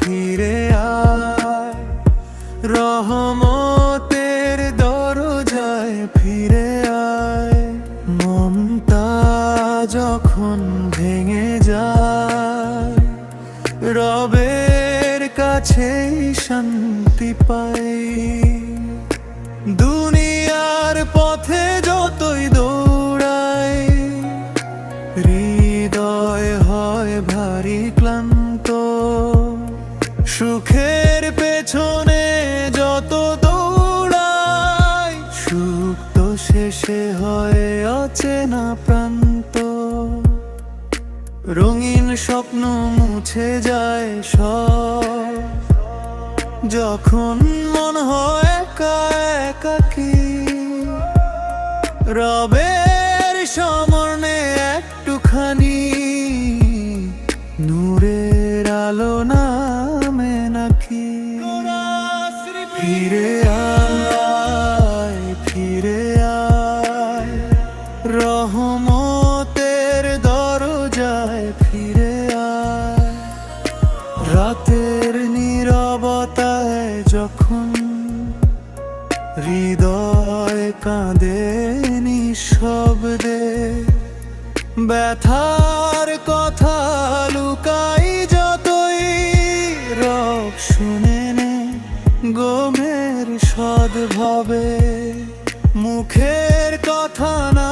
ফিরে আয়। রহমতের দরজায় ফিরে আয়। মমতা যখন ভেঙে যায় রবের কাছেই শান্তি পাই। শেষে হয় অচেনা প্রান্ত। রঙিন স্বপ্ন মুছে যায় সব। যখন মন হয় একা একাকী, রবের সমর্ণে একটুখানি নূরের আলো নামে নাকি। ফিরে আয় রাতের নিরবতায় যখন হৃদয় কাঁদে নিঃশব্দে, ব্যথার কথা লুকাই যতই রব শুনে নে গোমের সদ্ভাবে, মুখের কথা না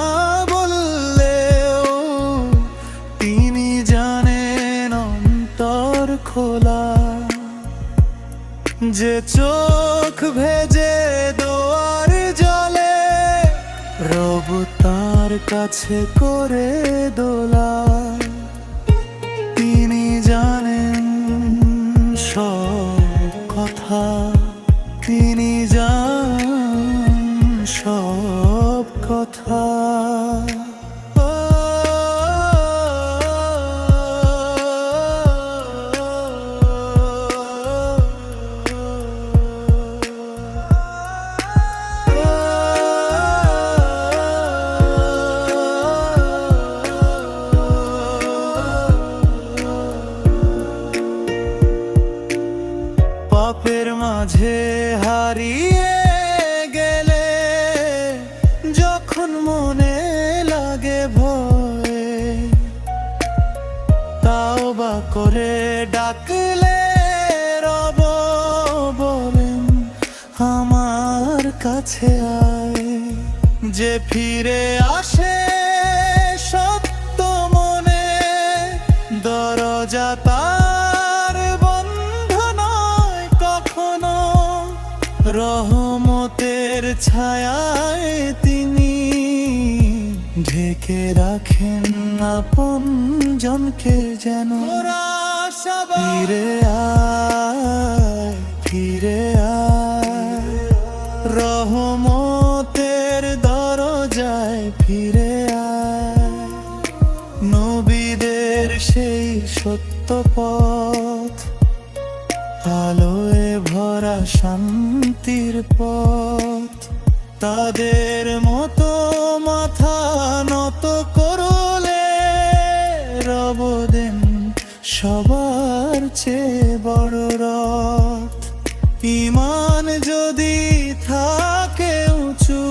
যে চোখ ভেজে দোয়ার জলে, রব তার কাছে করে দোলা তিনি জানেন সব কথা, তিনি জান সব কথা। মাঝে হারিয়ে গেলে যখন মনে লাগে ভয়, তাও বা করে ডাকলে রব বলেন, আমার কাছে আয়। যে ফিরে আসে সত্য মনে, দরজা রহমতের ছায়ায় তিনি ঢেকে রাখেন আপন জনকে যেন ফিরে আয় ফিরে আয়। রহমতের দরজায় ফিরে আয়। নবীদের সেই সত্য পথ আলোয় ভরা শান্তির পথ। তাদের মতো মাথা নত করলে রবদেন সবার চেয়ে বড় রথ। ইমান যদি থাকে উঁচু,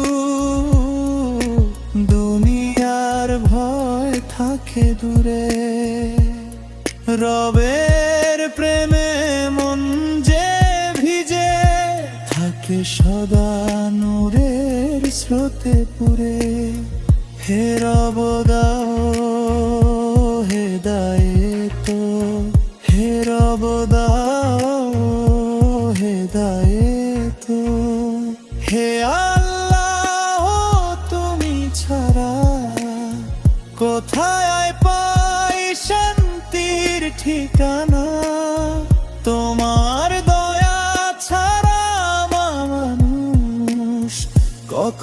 দুনিয়ার ভয় থাকে দূরে। রবের প্রেমে থাকে সদা নূরের স্রোতে পুরে। হে রব, দাও, হে দায়িত্ব হে রব, দাও, হে দায়িত্ব হে আল্লাহ, তুমি ছাড়া কোথায় পাই শান্তির ঠিকানা?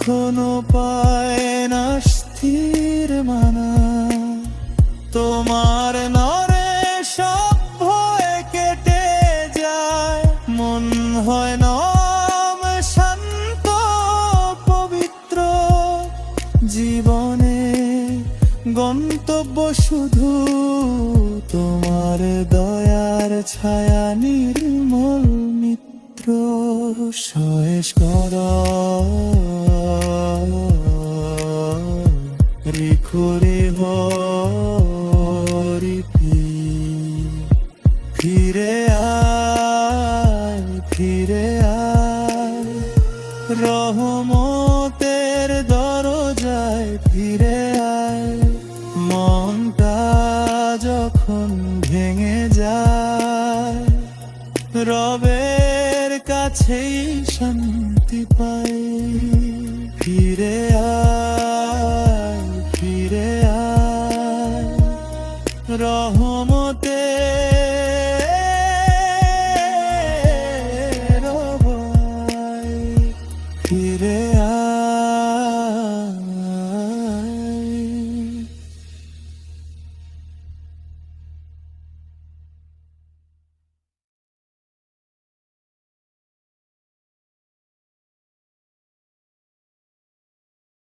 কখনো পায় না স্থির মানা। তোমার নরে সব ভয় কেটে যায়। মন হয় নম শান্ত, পবিত্র। জীবনে গন্তব্য শুধু তোমার দয়ার ছায়া নির্মল। শেষ কর। রিখুরি হরিপি ফিরে আয় ফিরে আয়। রহমতের দরজায় ফিরে আয়। মনটা যখন ভেঙে যায় রবে কাছেই শান্তি পাই। ফিরে আয় ফিরে আয়। রহমতের